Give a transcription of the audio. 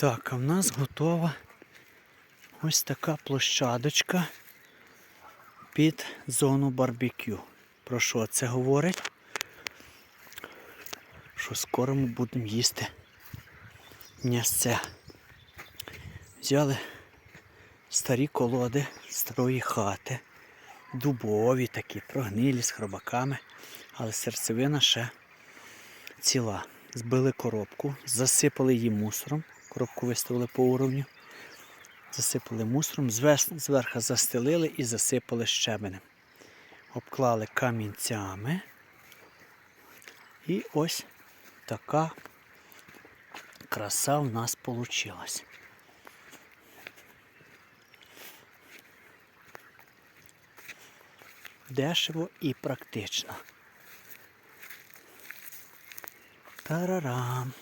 Так, а в нас готова ось така площадочка під зону барбекю. Про що це говорить? Що скоро ми будемо їсти м'ясце. Взяли старі колоди старої хати, дубові такі, прогнилі з хробаками, але серцевина ще ціла. Збили коробку, засипали її мусором, коробку виставили по уровню, засипали мусором, зверху застелили і засипали щебенем. Обклали камінцями. І ось така краса в нас вийшла. Дешево і практично. Тарарам.